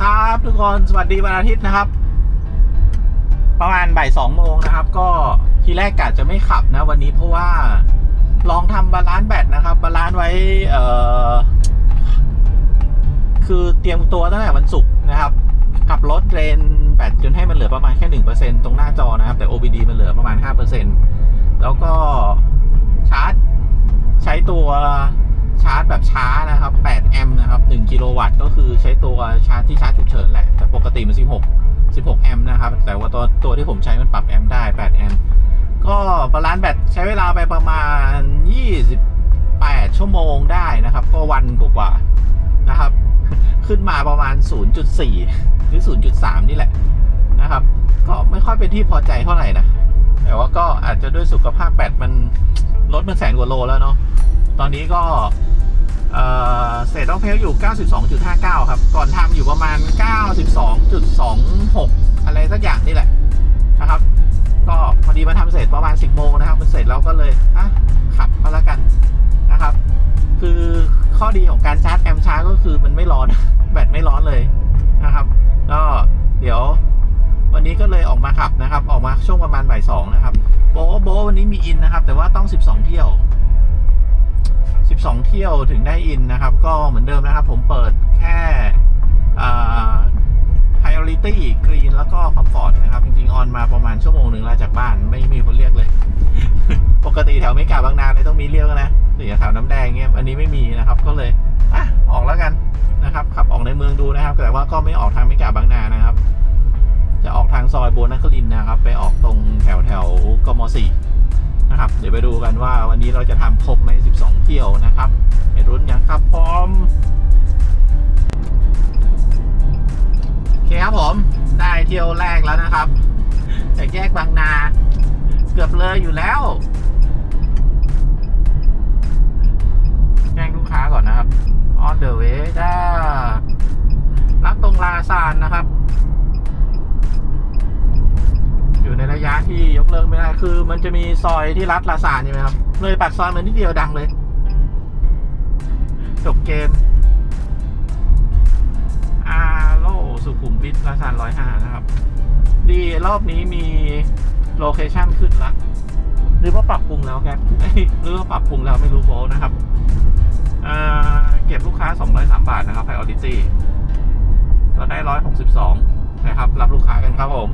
ครับทุกคนสวัสดีวันอาทิตย์นะครับ ประมาณบ่ายสองโมงนะครับ ก็ทีแรกกะจะไม่ขับนะวันนี้เพราะว่าลองทำบาลานซ์แบตนะครับ บาลานซ์ไว้เอ่อคือเตรียมตัวตั้งแต่วันศุกร์นะครับขับรถเรนแบตจนให้มันเหลือประมาณแค่หนึ่งเปอร์เซ็นตรงหน้าจอนะครับ แต่ OBD มันเหลือประมาณห้าเปอร์เซ็นแล้วก็ชาร์จ ใช้ตัว ชาร์จแบบช้านะครับ 8 แอมป์นะครับ 1 กิโลวัตต์ก็คือใช้ตัวชาร์จที่ชาร์จฉุกเฉินแหละ แต่ปกติมัน 16 16 แอมป์นะครับ แต่ว่าตัวตัวที่ผมใช้มันปรับแอมป์ได้ 8 แอมป์ ก็บาลานซ์แบตใช้เวลาไปประมาณ 28 ชั่วโมงได้นะครับ ก็วันกว่าๆนะครับ ขึ้นมาประมาณ 0.4 หรือ 0.3 นี่แหละนะครับ ก็ไม่ค่อยเป็นที่พอใจเท่าไหร่นะ แต่ว่าก็อาจจะด้วยสุขภาพแบตมันลดมันแสนกว่าโลแล้วเนาะ ตอนนี้ก็ เศษรอบเพลอยู่ 92.59 ครับ ก่อนทำอยู่ประมาณ 92.26 อะไรสักอย่างนี่แหละนะครับ ก็พอดีมาทำเสร็จประมาณ 10 โมงนะครับ มันเสร็จแล้วก็เลยอะขับก็แล้วกันนะครับ คือข้อดีของการชาร์จแอมป์ช้าก็คือมันไม่ร้อน แบตไม่ร้อนเลยนะครับ ก็เดี๋ยววันนี้ก็เลยออกมาขับนะครับ ออกมาช่วงประมาณบ่ายสองนะครับโบโบวันนี้มีอินนะครับ แต่ว่าต้อง 12 เที่ยว 12 เที่ยวถึงได้อินนะครับ ก็เหมือนเดิมนะครับ ผมเปิดแค่ priority green แล้วก็ comfort นะครับ จริงๆ ออนมาประมาณชั่วโมงหนึ่งแล้วจากบ้านไม่มีคนเรียกเลย ปกติแถวไม่กาบางนาเลยต้องมีเรียกนะหรือแถวน้ำแดงเงี้ยอันนี้ไม่มีนะครับ ก็เลยอะออกแล้วกันนะครับ ขับออกในเมืองดูนะครับ แต่ว่าก็ไม่ออกทางไม่กาบางนานะครับ จะออกทางซอยโบนัคลินนะครับ ไปออกตรงแถวแถวกมสี่ นะครับ เดี๋ยวไปดูกันว่าวันนี้เราจะทำครบไหม12 เที่ยวนะครับไปรุ้นกันครับพร้อมโอเคครับผมได้เที่ยวแรกแล้วนะครับจากแยกบางนา เกือบเลยอยู่แล้วแจ้งลูกค้าก่อนนะครับ on the way จ้รับตรงลาซานนะครับ อยู่ในระยะที่ยกเลิกไม่ได้ คือมันจะมีซอยที่รัดลาซานใช่ไหมครับ เลยปัดซอยมันนิดเดียวดังเลย จบเกม อาโลสุขุมวิทลาซานร้อยห้านะครับ ดีรอบนี้มีโลเคชั่นขึ้นละหรือว่าปรับปรุงแล้วแกหรือว่าปรับปรุงแล้วไม่รู้โบนะครับเก็บลูกค้า 203 บาทนะครับไพออดิตี้เราได้ 162 นะครับ รับลูกค้ากันครับผม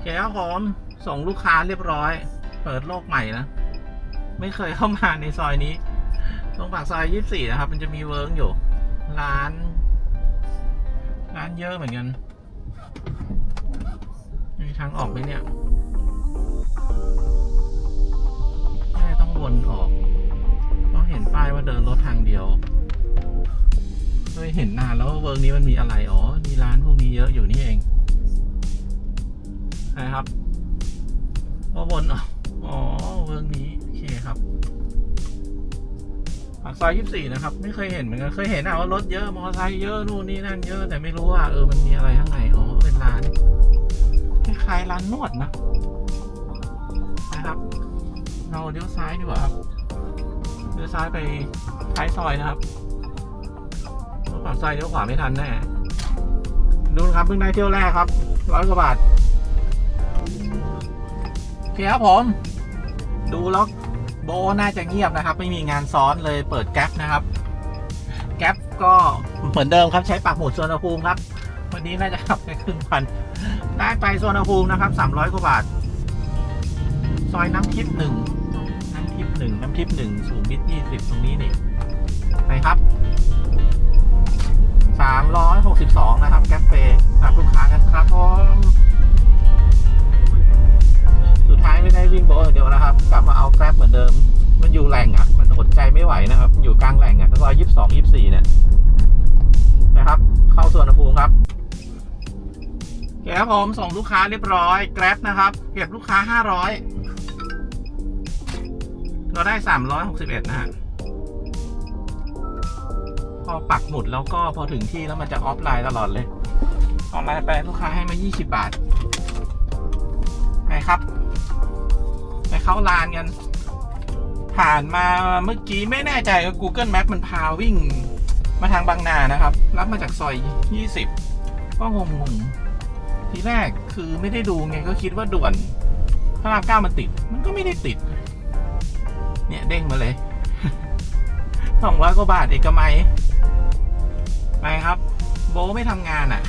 เคครับผมส่งลูกค้าเรียบร้อย เปิดโลกใหม่นะ ไม่เคยเข้ามาในซอยนี้ ตรงปากซอยยี่สี่นะครับ มันจะมีเวิร์กอยู่ ร้าน ร้านเยอะเหมือนกัน มีทางออกไหมเนี่ยแม่ต้องวนออก เพราะเห็นป้ายว่าเดินรถทางเดียวเคยเห็นนานแล้วว่าเวิร์กนี้มันมีอะไร อ๋อ มีร้านพวกนี้เยอะอยู่นี่เอง นะครับว่าวนอ๋อเวิร์กนี้โอเคครับปากซอยยี่สี่นะครับ ไม่เคยเห็นเหมือนกัน เคยเห็นอะว่ารถเยอะ มอเตอร์ไซค์เยอะ นู่นนี่นั่นเยอะ แต่ไม่รู้ว่าเออ มันมีอะไรข้างใน อ๋อ เป็นร้าน คล้ายๆร้านนวดนะ นะครับ เราเลี้ยวซ้ายดีกว่าครับ เลี้ยวซ้ายไปท้ายซอยนะครับเพราปากซอยเลี้ยวขวาไม่ทันแน่ ดูนะครับเพิ่งได้เที่ยวแรกครับ ร้อยกว่าบาท เคครับผม ดูแล้วโบน่าจะเงียบนะครับ ไม่มีงานซ้อนเลยเปิดแก๊ปนะครับ แก๊ปก็เหมือนเดิมครับใช้ปักหมุดสวนภูมิครับ วันนี้น่าจะขับแค่ครึ่งพัน ได้ไปสวนภูมินะครับสามร้อยกว่าบาท ซอยน้ำทิพย์หนึ่งน้ำทิพย์หนึ่งน้ำทิพย์หนึ่งสูงมิตรยี่สิบตรงนี้นี่ไปครับสามร้อยหกสิบสองนะครับ แก๊ปเปย์รับลูกค้ากันครับผม ท้ายไม่ได้วิ่งโบเดียวนะครับ กลับมาเอาแกร็บเหมือนเดิม มันอยู่แหล่งอะ มันอดใจไม่ไหวนะครับ อยู่กลางแหล่งอะร้อยยี่สิบสองยี่สิบสี่เนี่ยนะครับ เข้าส่วนภูมิครับโอเคครับผมส่งลูกค้าเรียบร้อยแกร็บนะครับเก็บลูกค้าห้าร้อยเราได้สามร้อยหกสิบเอ็ดนะฮะพอปักหมุดแล้วก็พอถึงที่แล้วมันจะออฟไลน์ตลอดเลยออนไลน์ไปลูกค้าให้มายี่สิบบาท ครับ ไปเข้าลานกัน ผ่านมาเมื่อกี้ไม่แน่ใจว่า Google Map มันพาวิ่ง มาทางบางนานะครับ รับมาจากซอย 20 ก็งงๆทีแรกคือไม่ได้ดูไงก็คิดว่าด่วนพระรามเก้ามันติด มันก็ไม่ได้ติด เนี่ยเด้งมาเลยสองร้อยกว่าบาทเอกมัยไปครับ โบไม่ทำงานอะ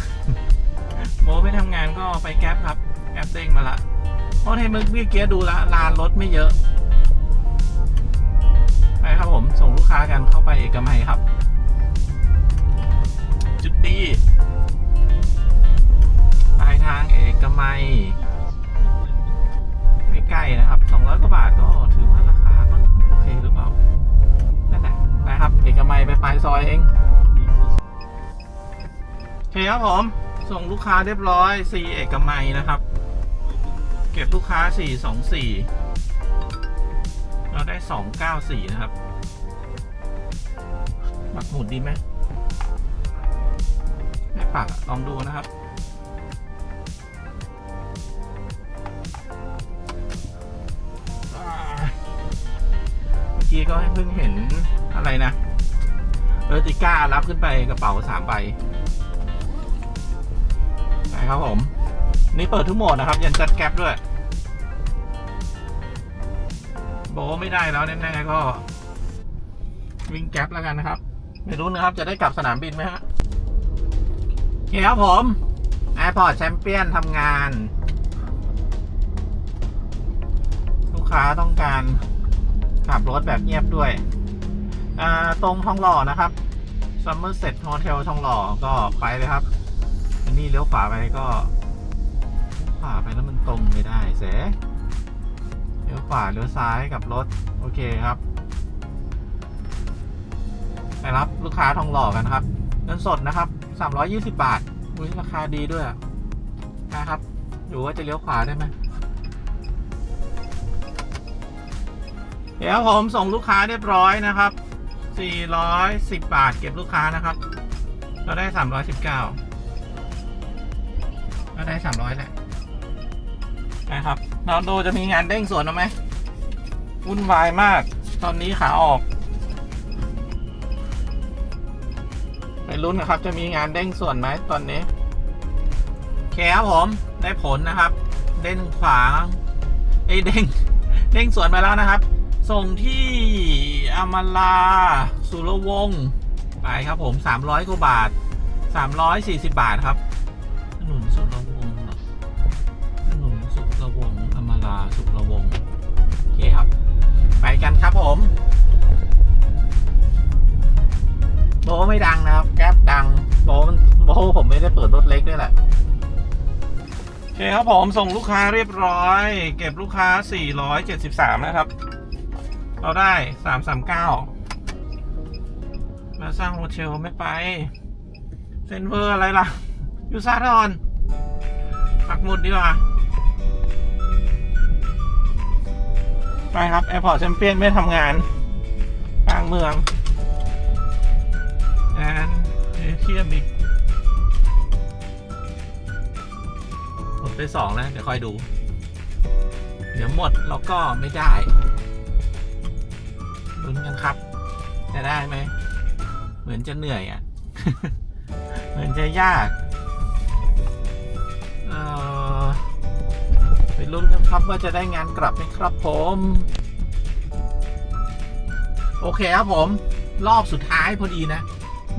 โบไม่ทำงานก็ไปแก๊ปครับ แก๊ปเด้งมาละ เพราะให้เมื่อกี้ดูละลานรถไม่เยอะ ไปครับผม ส่งลูกค้ากันเข้าไปเอกมัยครับ จุดดีปลายทางเอกมัยไม่ใกล้นะครับ 200 กว่าบาทก็ถือว่าราคาก็โอเคหรือเปล่า นั่นแหละไปครับ เอกมัยไปปลายซอยเองโอเคครับผม ส่งลูกค้าเรียบร้อย C เอกมัยนะครับ เก็บลูกค้า 424 เราได้ 294 นะครับปักหมุดดีไหมไม่ปักลองดูนะครับ เมื่อกี้ก็เพิ่งเห็นอะไรนะเออติก้ารับขึ้นไปกระเป๋าสามใบไปครับผม นี่เปิดทุกโหมดนะครับ ยันจัดแก๊ปด้วย โบะไม่ได้แล้วแน่ๆก็ วิ่งแก๊ปแล้วกันนะครับ ไม่รู้นะครับ จะได้กลับสนามบินไหมฮะโอเคครับผม Airport Champion ทำงาน ลูกค้าต้องการขับรถแบบเงียบด้วย ตรงทองหล่อนะครับ Somerset Hotel ทองหล่อก็ไปเลยครับนนี้เลี้ยวขวาไปก็ ขวาไปแล้วมันตรงไม่ได้เสเลี้ยวขวาเลี้ยวซ้ายกับรถ โอเคครับ ไปรับลูกค้าทองหล่อกันครับเงินสดนะครับ320 บาทอุ้ยราคาดีด้วยนะครับดูว่าจะเลี้ยวขวาได้ไหมเดี๋ยวผมส่งลูกค้าเรียบร้อยนะครับ 410 บาทเก็บลูกค้านะครับ เราได้ 319เราได้ 300แหละ นะครับเราดูจะมีงานเด้งสวนไหมวุ่นวายมาก ตอนนี้ขาออก ไปลุ้นนะครับ จะมีงานเด้งส่วนไหมตอนนี้โอเคครับผมได้ผลนะครับ เด้งขวาเอ้เด้งเด้งสวนมาแล้วนะครับ ส่งที่อมลาสุรวงศ์ไปครับผม 300กว่าบาท 340 บาทครับถนนสุรวงศ์ วงศ์อมลาสุรวงศ์โอเคครับ ไปกันครับผม โบไม่ดังนะครับ แก๊ปดัง โบมันโบผมไม่ได้เปิดรถเล็กด้วยแหละโอเคครับผมส่งลูกค้าเรียบร้อย เก็บลูกค้า 473 นะครับ เราได้ 339 มาสร้างโฮเทลไม่ไป เซนเวอร์อะไรล่ะยูซาทอนปักหมุดดีกว่า ไปครับแอร์พอร์ตแชมเปี้ยนไม่ทำงาน กลางเมืองแอนเทียมอีกหมดไปสองแล้ว เดี๋ยวคอยดู เดี๋ยวหมดแล้วก็ไม่ได้ลุ้นกันครับ จะได้ไหม เหมือนจะเหนื่อยอะ เหมือนจะยาก เออ ไปลุ้นกันครับว่าจะได้งานกลับไหมครับผม โอเคครับผม รอบสุดท้ายพอดีนะ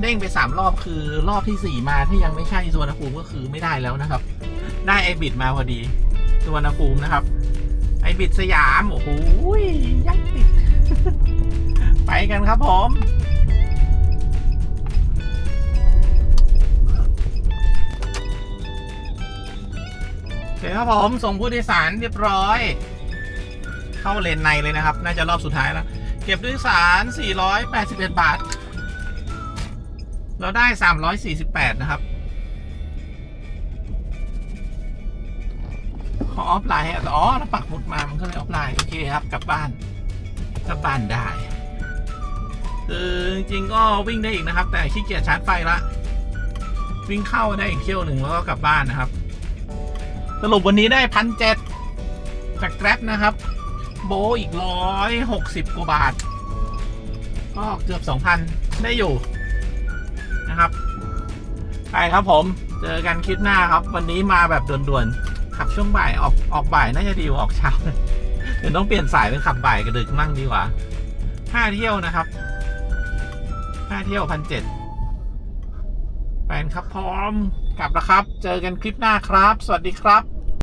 เด้งไปสามรอบคือรอบที่สี่มาถ้ายังไม่ใช่สวนภูมิก็คือไม่ได้แล้วนะครับ ได้ไอบิดมาพอดีสวนภูมินะครับ ไอบิดสยาม โอ้โหยังติด ไปกันครับผม เคครับผมส่งผู้โดยสารเรียบร้อย เข้าเลนในเลยนะครับ น่าจะรอบสุดท้ายแล้ว เก็บด้วยสาร 481 บาท เราได้ 348 นะครับ ขอออฟไลน์ให้อ๋อเราปักหมุดมา มันก็เลยออฟไลน์ โอเคครับกลับบ้านกลับบ้านได้คือจริงๆก็วิ่งได้อีกนะครับ แต่ขี้เกียจชาร์จไฟละ วิ่งเข้าได้อีกเที่ยวหนึ่งแล้วก็กลับบ้านนะครับ สรุปวันนี้ได้พันเจ็ดจากแกร็บนะครับ โบอีกร้อยหกสิบกว่าบาท ก็เกือบสองพันได้อยู่นะครับ ไปครับผม เจอกันคลิปหน้าครับ วันนี้มาแบบด่วนๆ ขับช่วงบ่ายออกออกบ่ายน่าจะดีกว่าออกเช้า เดี๋ยวต้องเปลี่ยนสายเป็นขับบ่ายกระดึกมั่งดีกว่าห้าเที่ยวนะครับห้าเที่ยวพันเจ็ดแฟนครับพร้อมกลับแล้วครับ เจอกันคลิปหน้าครับ สวัสดีครับ